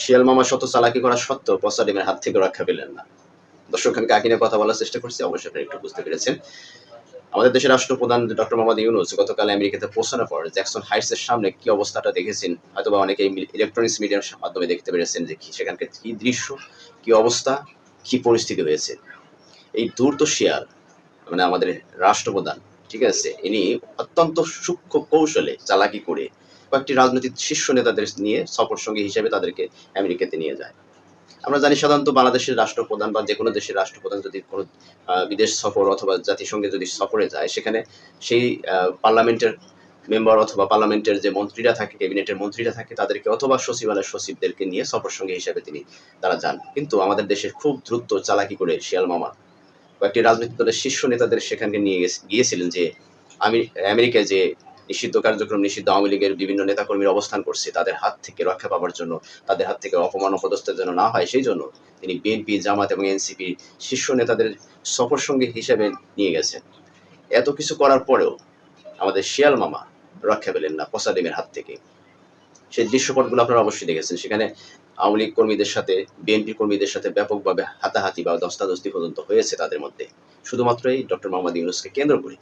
শিয়াল মামা শত চালাকি করা সত্ত্বেও পচা হাত থেকে রক্ষা পেলেন না। দর্শক, আমি কাকে নিয়ে কথা বলার চেষ্টা করছি, অবশ্যই একটু বুঝতে পেরেছেন। আমাদের দেশের রাষ্ট্রপ্রধান ডক্টর মোহাম্মদ ইউনুস গতকাল আমেরিকাতে পৌঁছানোর পর জ্যাকসন হাইটস এর সামনে কি অবস্থাটা দেখেছেন হয়তো বা অনেকে ইলেকট্রনিক্স মিডিয়ার মাধ্যমে দেখতে পেরেছেন যে সেখানকার কি দৃশ্য, কি অবস্থা, কি পরিস্থিতি হয়েছে এই ধূর্ত শিয়াল মানে আমাদের রাষ্ট্রপ্রধান, ঠিক আছে, ইনি অত্যন্ত সূক্ষ্ম কৌশলে চালাকি করে কয়েকটি রাজনৈতিক শীর্ষ নেতাদের নিয়ে সফর সঙ্গী হিসেবে তাদেরকে আমেরিকাতে নিয়ে যায়। আমরা জানি সাধারণত বাংলাদেশের রাষ্ট্রপ্রধান বা যে কোনো দেশের রাষ্ট্রপ্রধান যদি কোনো বিদেশ সফর অথবা জাতিসংঘে যদি সফরে যায়, সেখানে সেই পার্লামেন্টের মেম্বার অথবা পার্লামেন্টের যে মন্ত্রীরা থাকে, ক্যাবিনেটের মন্ত্রীরা থাকে, তাদেরকে অথবা সচিবালয়ের সচিবদেরকে নিয়ে সফর সঙ্গী হিসেবে তিনি, তারা যান। কিন্তু আমাদের দেশের খুব দ্রুত চালাকি করে শিয়াল মামা। কয়েকটি রাজনৈতিক দলের শীর্ষ নেতাদের সেখানে নিয়ে গিয়েছিলেন যে আমি আমেরিকায় যে নিষিদ্ধ কার্যক্রম, নিষিদ্ধ আওয়ামী লীগের বিভিন্ন নেতাকর্মীর অবস্থান করছে, তাদের হাত থেকে রক্ষা পাওয়ার জন্য, তাদের হাত থেকে অপমান অপদস্থের যেন না হয়, সেই জন্য তিনি বিএনপি, জামাত এবং এনসিপি শীর্ষ নেতাদের সফর সঙ্গী হিসেবে নিয়ে গেছেন। এত কিছু করার পরেও আমাদের শিয়াল মামা রক্ষা পেলেন না পচা হাত থেকে। সেই দৃশ্যপটগুলো আপনারা অবশ্যই দেখেছেন। সেখানে আওয়ামী লীগ কর্মীদের সাথে বিএনপি কর্মীদের সাথে ব্যাপকভাবে হাতাহাতি বা দস্তাদস্তি পর্যন্ত হয়েছে তাদের মধ্যে। শুধুমাত্র এই ডক্টর মোহাম্মদ ইউনুসকে কেন্দ্র করে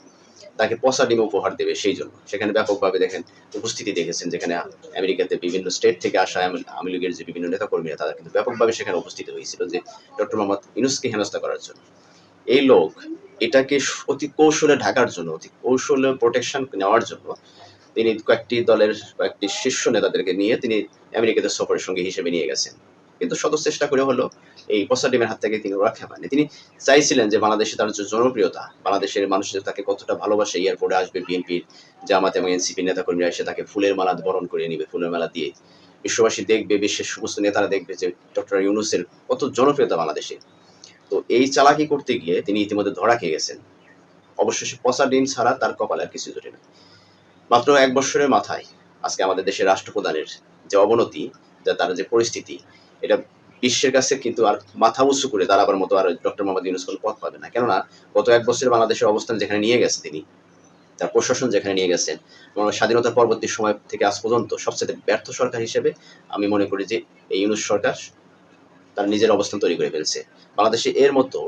তাকে পচা ডিম উপহার দেবে সেই জন্য। সেখানে ব্যাপকভাবে দেখেন উপস্থিতি দেখেছেন যেখানে আমেরিকাতে বিভিন্ন স্টেট থেকে আসা আওয়ামী- লীগের যে বিভিন্ন নেতাকর্মীরা, তারা কিন্তু ব্যাপকভাবে সেখানে উপস্থিত হয়েছিল যে ডক্টর মোহাম্মদ ইউনুসকে হেনস্থা করার জন্য। এই লোক এটাকে অতি কৌশলে ঢাকার জন্য, অতি কৌশলে প্রোটেকশন নেওয়ার জন্য তিনি কয়েকটি দলের কয়েকটি শীর্ষ নেতাদেরকে নিয়ে তিনি আমেরিকাতে সফরের সঙ্গে হিসেবে নিয়ে গেছেন। কিন্তু শত চেষ্টা করে হলো এই পচা ডিমের হাত থেকে তিনি রক্ষা পাননি। তিনি চাইছিলেন যে বাংলাদেশে তার জনপ্রিয়তা, বাংলাদেশের মানুষের তাকে কতটা ভালোবাসে, এয়ারপোর্টে আসবে বিএনপির জামাত এবং এনসিপি নেতাকর্মীরা এসে তাকে ফুলের মালা বরণ করে নিবে, ফুলের মালা দিয়ে। বিশ্ববাসী দেখবে, বিশ্বের সমস্ত নেতারা দেখবে যে ডক্টর ইউনুসের কত জনপ্রিয়তা বাংলাদেশে। তো এই চালাকি করতে গিয়ে তিনি ইতিমধ্যে ধরা খেয়ে গেছেন। অবশেষে পচা ডিম ছাড়া তার কপালে আর কিছু জোটে না। মাত্র এক বছরের মাথায় আজকে আমাদের দেশের রাষ্ট্রপ্রধানের যে অবনতি, যা তার যে পরিস্থিতি এটা বিশ্বের কাছে কিন্তু আর মাথা উঁচু করে দাঁড়াবার মতো আর ডক্টর মোহাম্মদ ইউনুস কোনো পথ পাবে না। কেননা গত এক বছরে বাংলাদেশের অবস্থান যেখানে নিয়ে গেছে তিনি, তার প্রশাসন যেখানে নিয়ে গেছেন এবং স্বাধীনতার পরবর্তী সময় থেকে আজ পর্যন্ত সবচেয়ে ব্যর্থ সরকার হিসেবে আমি মনে করি যে এই ইউনুস সরকার তার নিজের অবস্থান তৈরি করে ফেলছে। বাংলাদেশে এর মতো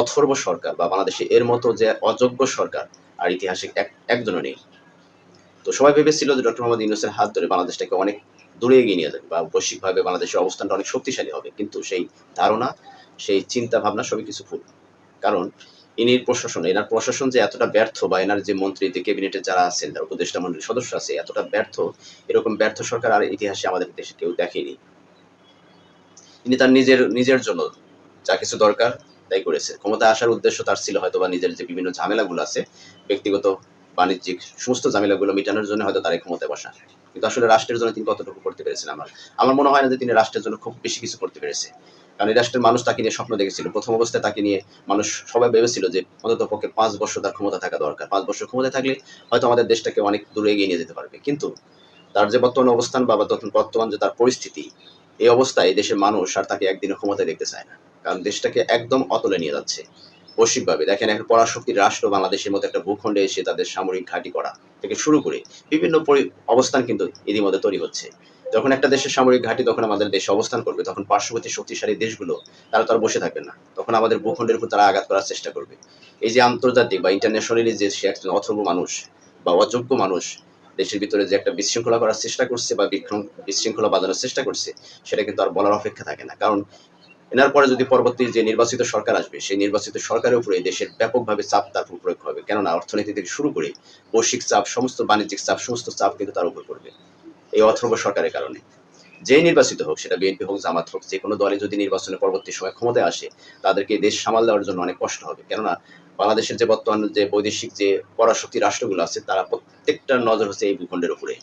অথর্ব সরকার বা বাংলাদেশে এর মতো যে অযোগ্য সরকার আর ইতিহাসে এক, একজনও নেই। তো সবাই ভেবেছিল যে ডক্টর মোহাম্মদ ইউনুসের হাত ধরে বাংলাদেশটাকে অনেক দূরে এগিয়ে নিয়ে যাবে বা বৈশ্বিকভাবে বাংলাদেশের অবস্থানটা অনেক শক্তিশালী হবে। কিন্তু সেই ধারণা, সেই চিন্তা ভাবনা সবই কিছু ভুল। কারণ ইনির প্রশাসন, এনার প্রশাসন যে এতটা ব্যর্থ বা এনার যে মন্ত্রী, যে ক্যাবিনেটে যারা আছেন তার উপদেষ্টা মন্ডলীর সদস্য আছে, এতটা ব্যর্থ, এরকম ব্যর্থ সরকার আর ইতিহাসে আমাদের দেশে কেউ দেখেনি। তিনি তার নিজের নিজের জন্য যা কিছু দরকার তাই করেছে। ক্ষমতা আসার উদ্দেশ্য তার ছিল হয়তো বা নিজের যে বিভিন্ন ঝামেলাগুলো আছে, ব্যক্তিগত বাণিজ্যিক সমস্ত ঝামেলাগুলো মেটানোর জন্য হয়তো তার ক্ষমতায় বসা। কিন্তু আসলে রাষ্ট্রের জন্য তিনি কতটুকু করতে পেরেছেন আমার? আমার মনে হয় না যে তিনি রাষ্ট্রের জন্য খুব বেশি কিছু করতে পেরেছে। কারণ এই রাষ্ট্রের মানুষ তাকে নিয়ে স্বপ্ন দেখেছিল। প্রথম অবস্থায় তাকে নিয়ে মানুষ সবাই ভেবেছিল যে অন্তত পক্ষে পাঁচ বছর তার ক্ষমতা থাকা দরকার। পাঁচ বছর ক্ষমতা থাকলে হয়তো আমাদের দেশটাকে অনেক দূরে এগিয়ে নিয়ে যেতে পারবে। কিন্তু তার যে বর্তমান অবস্থান বা বর্তমান- যে তার পরিস্থিতি, এই অবস্থায় দেশের মানুষ আর তাকে একদিনের ক্ষমতায় দেখতে চায় না। কারণ দেশটাকে একদম অতলে নিয়ে যাচ্ছে। বৈশ্বিকভাবে দেখেন, এখন পরাশক্তির রাষ্ট্র বাংলাদেশের মতো একটা ভূখণ্ডে এসে তাদের সামরিক ঘাঁটি করা থেকে শুরু করে বিভিন্ন অবস্থান কিন্তু ইতিমধ্যে তৈরি হচ্ছে। যখন একটা দেশের সামরিক ঘাঁটি তখন আমাদের দেশে অবস্থান করবে, তখন পার্শ্ববর্তী শক্তিশালী দেশগুলো, তারা তো আর বসে থাকবে না। তখন আমাদের ভূখণ্ডের উপর তারা আঘাত করার চেষ্টা করবে। এই যে আন্তর্জাতিক বা ইন্টারন্যাশনালি যে সে একজন অথর্ব মানুষ বা অযোগ্য মানুষ দেশের ভিতরে যে একটা বিশৃঙ্খলা করার চেষ্টা করছে বা বিশৃঙ্খলা বাঁধানোর চেষ্টা করছে, সেটা কিন্তু আর বলার অপেক্ষা থাকে না। কারণ এনার পরে যদি পরবর্তী যে নির্বাচিত সরকার আসবে, সেই নির্বাচিত সরকারের উপরে দেশের ব্যাপকভাবে চাপ তার উপর প্রয়োগ হবে। কেননা অর্থনীতি থেকে শুরু করে বৈশ্বিক চাপ, সমস্ত বাণিজ্যিক চাপ, সমস্ত চাপ কিন্তু তার উপর পড়বে এই অথর্ব সরকারের কারণে। যেই নির্বাচিত হোক, সেটা বিএনপি হোক, জামাত হোক, যে কোনো দলে যদি নির্বাচনে পরবর্তী সময় ক্ষমতায় আসে, তাদেরকে দেশ সামাল দেওয়ার জন্য অনেক কষ্ট হবে। কেননা বাংলাদেশের যে বর্তমান যে বৈদেশিক যে পরাশক্তি রাষ্ট্রগুলো আছে, তারা প্রত্যেকটার নজর হচ্ছে এই ভূখণ্ডের উপরে।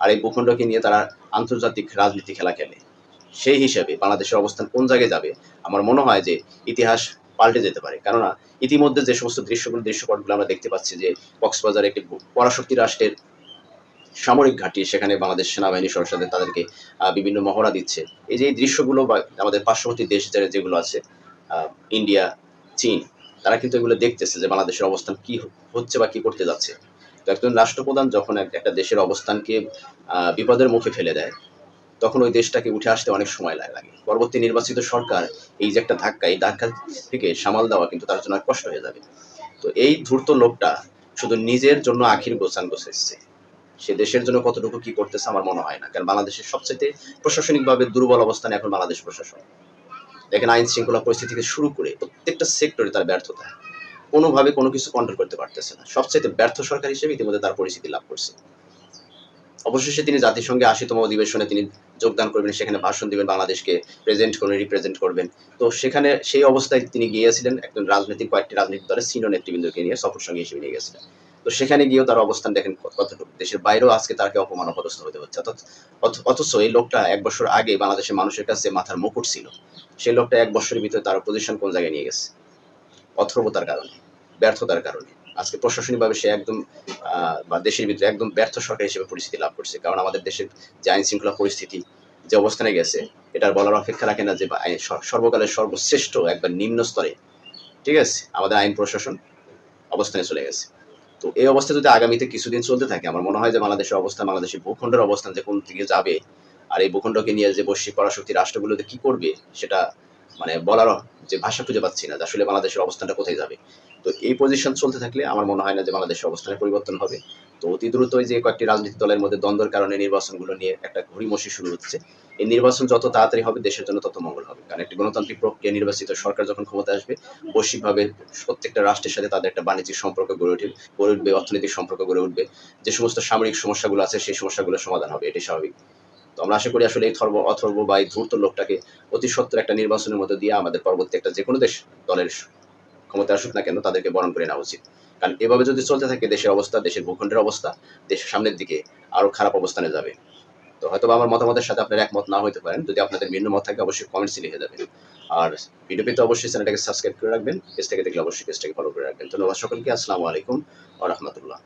আর এই ভূখণ্ডকে নিয়ে তারা আন্তর্জাতিক রাজনীতি খেলা খেলে। সেই হিসাবে বাংলাদেশের অবস্থান কোন জায়গায় যাবে, আমার মনে হয় যে ইতিহাস পাল্টে যেতে পারে। কেননা ইতিমধ্যে যে সমস্ত দৃশ্যগুলো, দৃশ্যপটগুলো আমরা দেখতে পাচ্ছি যে কক্সবাজার একটি পরাশক্তি রাষ্ট্রের সামরিক ঘাঁটি, সেখানে বাংলাদেশ সেনাবাহিনী সরসাদে তাদেরকে বিভিন্ন মহড়া দিচ্ছে। এই যে এই দৃশ্যগুলো বা আমাদের পার্শ্ববর্তী দেশ যেগুলো আছে ইন্ডিয়া, চীন, তারা কিন্তু এগুলো দেখতেছে যে বাংলাদেশের অবস্থান কি হচ্ছে বা কি করতে যাচ্ছে। তো একজন রাষ্ট্রপ্রধান যখন একটা দেশের অবস্থানকে বিপদের মুখে ফেলে দেয় তখন ওই দেশটাকে উঠে আসতে অনেক সময় লাগে। পরবর্তী নির্বাচিত সরকার এই যে একটা ধাক্কা এই ধাক্কা থেকে সামাল দেওয়া কিন্তু তার জন্য কষ্ট হয়ে যাবে। তো এই ধূর্ত লোকটা শুধু নিজের জন্য আখির গোছান গোছাচ্ছে সে দেশের জন্য কতটুকু কি করতেছে আমার মনে হয় না। কারণ বাংলাদেশের সবচেয়ে প্রশাসনিকভাবে দুর্বল অবস্থানে এখন বাংলাদেশ প্রশাসন। দেখেন আইন শৃঙ্খলা পরিস্থিতি থেকে শুরু করে প্রত্যেকটা সেক্টরে তার ব্যর্থতা। কোনোভাবে কোনো কিছু কন্ট্রোল করতে পারতেছে না। সবচেয়ে ব্যর্থ সরকার হিসেবে ইতিমধ্যে তার পরিস্থিতি লাভ করছে। অবশেষে তিনি জাতিসংঘে আশিতম অধিবেশনে তিনি যোগদান করবেন, সেখানে ভাষণ দিবেন, বাংলাদেশকে প্রেজেন্ট করবেন রিপ্রেজেন্ট করবেন। তো সেখানে সেই অবস্থায় তিনি গিয়েছিলেন, একজন রাজনৈতিক, কয়েকটি রাজনৈতিক দলের সিনিয়র নেতৃবৃন্দকে নিয়ে সফর সঙ্গে হিসেবে নিয়ে গেছিলেন। তো সেখানে গিয়েও তার অবস্থান দেখেন কত- কতটুকু। দেশের বাইরেও আজকে তাকে অপমান অপদস্থ হতে হচ্ছে। অর্থাৎ অথচ এই লোকটা এক বছর আগে বাংলাদেশের মানুষের কাছে মাথার মুকুট ছিল। সেই লোকটা এক বছরের ভিতরে তার পজিশন কোন জায়গায় নিয়ে গেছে? অথর্বতার কারণে, ব্যর্থতার কারণে। আজকে প্রশাসনিকভাবে সে একদম বা দেশের ভিতরে একদম ব্যর্থ সরকার হিসেবে পরিস্থিতি লাভ করছে। কারণ আমাদের দেশের যে আইন শৃঙ্খলা পরিস্থিতি, যে অবস্থানে গেছে, এটার বলার অপেক্ষা রাখে না যে সর্বকালের সর্বশ্রেষ্ঠ একবার নিম্ন স্তরে, ঠিক আছে? আমাদের আইন প্রশাসন অবস্থানে চলে গেছে। তো এই অবস্থা যদি আগামীতে কিছুদিন চলতে থাকে, আমার মনে হয় যে বাংলাদেশের অবস্থা, বাংলাদেশের ভূখণ্ডের অবস্থান যে কোন দিকে যাবে, আর এই ভূখণ্ডকে নিয়ে যে বৈশ্বিক পরাশক্তি রাষ্ট্রগুলোতে কি করবে, সেটা মানে বলার যে ভাষা খুঁজে পাচ্ছি না আসলে বাংলাদেশের অবস্থানটা কোথায় যাবে। তো এই পজিশন চলতে থাকলে আমার মনে হয় না যে বাংলাদেশের অবস্থানের পরিবর্তন হবে। তো অতি দ্রুতই যে কয়েকটি রাজনৈতিক দলের মধ্যে দ্বন্দ্বের কারণে নির্বাচনগুলো নিয়ে একটা ঘুড়িমসি শুরু হচ্ছে। এই নির্বাচন যত তাড়াতাড়ি হবে, দেশের জন্য তত মঙ্গল হবে। কারণ একটি গণতান্ত্রিক প্রক্রিয়া নির্বাচিত সরকার যখন ক্ষমতা আসবে, বৈশ্বিকভাবে প্রত্যেকটা রাষ্ট্রের সাথে তাদের একটা বাণিজ্যিক সম্পর্ক গড়ে উঠবে গড়ে উঠবে, অর্থনৈতিক সম্পর্ক গড়ে উঠবে। যে সমস্ত সামরিক সমস্যাগুলো আছে, সেই সমস্যাগুলোর সমাধান হবে, এটাই স্বাভাবিক। তো আমরা আশা করি আসলে এই থর্ব অথর্ব বা এই ধূর্ত লোকটাকে অতি সত্তর একটা নির্বাচনের মধ্যে দিয়ে আমাদের পরবর্তী একটা যে কোনো দেশ দলের ক্ষমতা আসুক না কেন, তাদেরকে বরণ করে নেওয়া উচিত। কারণ এভাবে যদি চলতে থাকে, দেশের অবস্থা, দেশের ভূখণ্ডের অবস্থা, দেশের সামনের দিকে আরও খারাপ অবস্থানে যাবে। তো হয়তো আমার মতামতের সাথে আপনার একমত না হতে পারেন। যদি আপনাদের ভিন্ন মত থাকে, অবশ্যই কমেন্টসে লিখে যাবেন। আর ভিডিও পেতে অবশ্যই চ্যানেলটাকে সাবস্ক্রাইব করে রাখবেন। পেজটাকে দেখলে অবশ্যই পেজটাকে ফলো করে রাখবেন। ধন্যবাদ সকলকে। আসসালামু আলাইকুম ওয়া রাহমাতুল্লাহ।